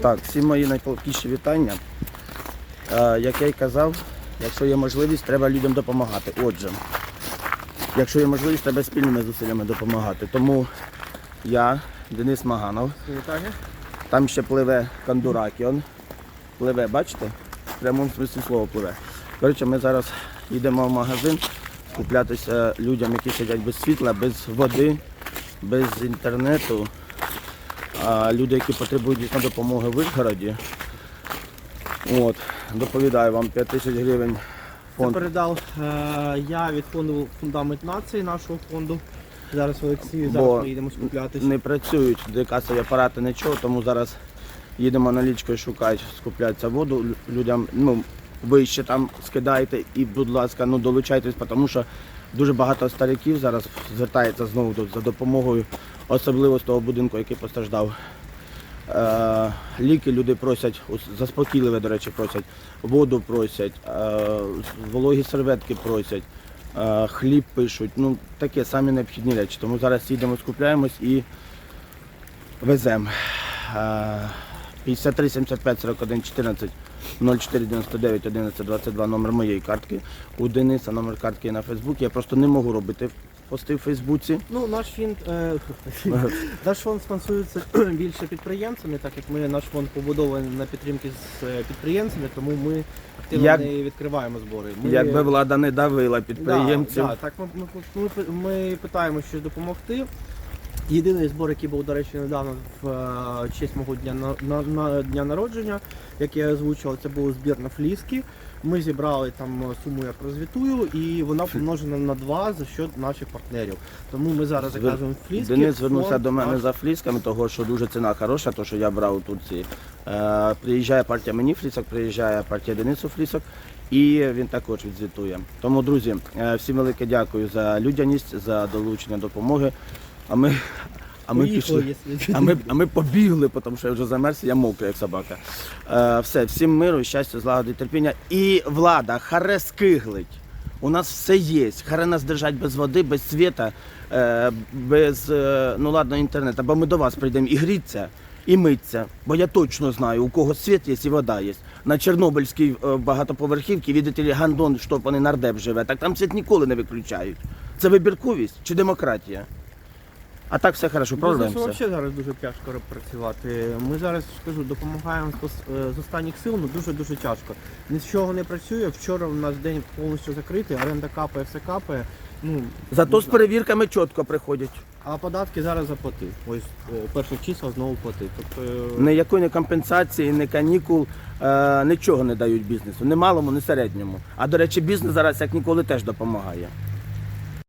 Так, всі мої найполкіші вітання. Е, як я й казав, якщо є можливість, треба людям допомагати. Отже, якщо є можливість, треба спільними зусиллями допомагати. Тому я, Денис Маганов, Вітання. там ще пливе Кандуракіон. Пливе, бачите? В прямому смислі слова пливе. Коротше, ми зараз йдемо в магазин куплятися людям, які сидять без світла, без води, без інтернету. А люди, які потребують дійсно допомоги в Вишгороді. От, доповідаю вам 5 тисяч гривень Це передав е, я від фонду фундамент нації нашого фонду. Зараз в Олексію, Бо зараз ми їдемо скуплятися. Не працюють де касові апарати, нічого, тому зараз їдемо налічкою шукати, скупляться воду людям. Ну, ви ще там скидаєте і, будь ласка, ну долучайтесь, тому що дуже багато стариків зараз звертається знову за допомогою, особливо з того будинку, який постраждав. Е, ліки люди просять, заспокійливе, до речі, просять, воду просять, е, вологі серветки просять, е, хліб пишуть. Ну, таке самі необхідні речі. Тому зараз їдемо, скупляємось і веземо. Е, 53 75 41 14 04 99 11 22 номер моєї картки. У Дениса номер картки на Фейсбуці. Я просто не можу робити пости в Фейсбуці. Ну, наш фонд, е, наш фонд спонсується більше підприємцями, так як ми наш фонд побудований на підтримки з е, підприємцями, тому ми активно Як- не відкриваємо збори. Ми, Якби влада не давила Да, підприємців. Да, так ми, ми, ми, ми питаємо щось допомогти. Єдиний збор, який був, до речі, недавно в е, честь мого дня на, на, на дня народження, як я озвучував, це був збір на фліски. Ми зібрали там суму, як розвітую, і вона помножена на два за счет наших партнерів. Тому ми зараз Звер- заказуємо фліски. Денис звернувся до мене наш- за флісками, того що дуже ціна хороша, то що я брав у Турції. Е, приїжджає партія мені флісок, приїжджає партія Денису флісок. І він також відзвітує. Тому, друзі, е, всім велике дякую за людяність, за долучення допомоги. А ми, а ми Поїхали, пішли. якщо- А ми, а ми побігли, тому що я вже замерз, я мокрий, як собака. Е, все, всім миру, щастя, злагоди, терпіння. І влада, харе скиглить. У нас все є. Харе нас держать без води, без світа, е, без е, ну ладно, інтернету. Бо ми до вас прийдемо і гріться, і миться. Бо я точно знаю, у кого світ є і вода є. На Чорнобильській е, багатоповерхівці, видите ли, гандон штопаний нардеп живе. Так там світ ніколи не виключають. Це вибірковість чи демократія? А так все хорошо, Бізнесу взагалі зараз дуже тяжко працювати. Ми зараз скажу, допомагаємо з пос- е, з останніх сил, але дуже дуже тяжко. Нічого не працює. Вчора у нас день повністю закритий, оренда капає, все капає. Ну Зато з перевірками чітко приходять. а податки зараз заплатив. Ось е, перших числа знову платив. Тобто е, Ніякої не компенсації, ні канікул, е, нічого не дають бізнесу. Ні малому, ні середньому. А до речі, бізнес зараз як ніколи теж допомагає.